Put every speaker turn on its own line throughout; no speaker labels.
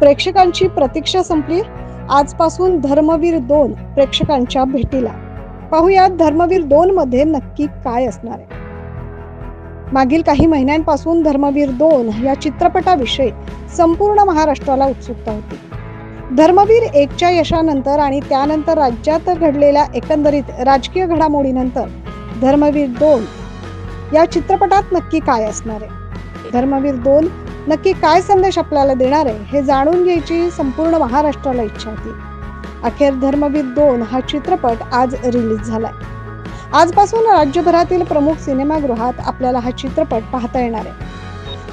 प्रेक्षकांची प्रतीक्षा संपली. आजपासून धर्मवीर दोन प्रेक्षकांच्या भेटीला. पाहुयात धर्मवीर दोन मध्ये नक्की काय असणार आहे. मागील काही महिन्यांपासून धर्मवीर दोन या चित्रपटाविषयी संपूर्ण महाराष्ट्राला उत्सुकता होती. धर्मवीर एकच्या यशानंतर आणि त्यानंतर राज्यात घडलेल्या एकंदरीत राजकीय घडामोडीनंतर धर्मवीर दोन या चित्रपटात नक्की काय असणार आहे? धर्मवीर दोन नक्की काय संदेश आपल्याला देणार आहे हे जाणून घ्यायची संपूर्ण महाराष्ट्राला इच्छा होती. अखेर धर्मवीर दोन हा चित्रपट आज रिलीज झालाय. आजपासून राज्यभरातील प्रमुख सिनेमागृहात आपल्याला हा चित्रपट पाहता येणार आहे.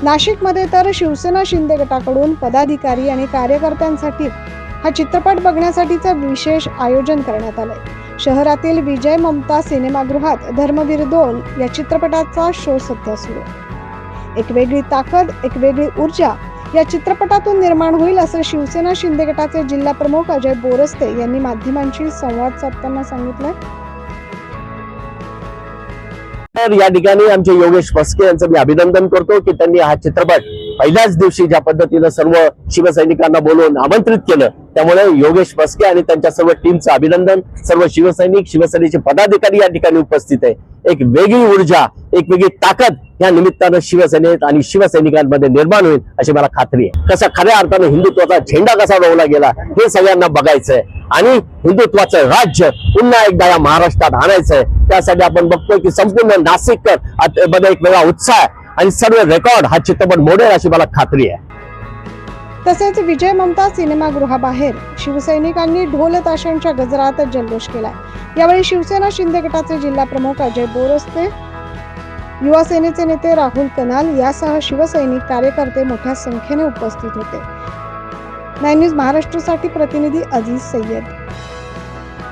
नाशिकमध्ये तर शिवसेना शिंदे गटाकडून पदाधिकारी आणि कार्यकर्त्यांसाठी हा चित्रपट बघण्यासाठीचं विशेष आयोजन करण्यात आलंय. शहरातील विजय ममता सिनेमागृहात धर्मवीर दोन या चित्रपटाचा शो सध्या सुरू. आहे. एक वेगळी ताकद एक वेगळी ऊर्जा या चित्रपटातून निर्माण होईल असं शिवसेना शिंदे गटाचे जिल्हा प्रमुख अजय बोरस्ते यांनी माध्यमांशी संवाद साधताना सांगितलं
तर या ठिकाणी आमचे योगेश मस्के यांचं मी अभिनंदन करतो की त्यांनी हा चित्रपट पहिल्याच दिवशी ज्या पद्धतीनं सर्व शिवसैनिकांना बोलवून आमंत्रित केलं. त्यामुळे योगेश बसके आणि त्यांच्या सर्व टीमचं अभिनंदन. सर्व शिवसैनिक शिवसेनेचे पदाधिकारी या ठिकाणी उपस्थित आहे. एक वेगळी ऊर्जा एक वेगळी ताकद या निमित्तानं शिवसेनेत आणि शिवसैनिकांमध्ये निर्माण होईल अशी मला खात्री आहे. कसा खऱ्या अर्थानं हिंदुत्वाचा झेंडा कसा रोवला गेला हे सगळ्यांना बघायचंय. आणि हिंदुत्वाचं राज्य पुन्हा एकदा या महाराष्ट्रात आणायचंय. त्यासाठी आपण बघतोय की संपूर्ण नाशिककरमध्ये एक वेगळा उत्साह आहे. आणि सर्व रेकॉर्ड हा चित्रपट मोडेल अशी मला खात्री आहे.
तसेच विजय ममता सिनेमागृहाबाहेर शिवसैनिकांनी ढोल ताशांच्या गजरात जल्लोष केलाय. यावेळी शिवसेना शिंदे गटाचे जिल्हा प्रमुख अजय बोरस्ते युवा सेनेचे नेते राहुल कनाल यासह शिवसैनिक कार्यकर्ते मोठ्या संख्येने उपस्थित होते. नाईन न्यूज महाराष्ट्रासाठी प्रतिनिधी अजीज सय्यद.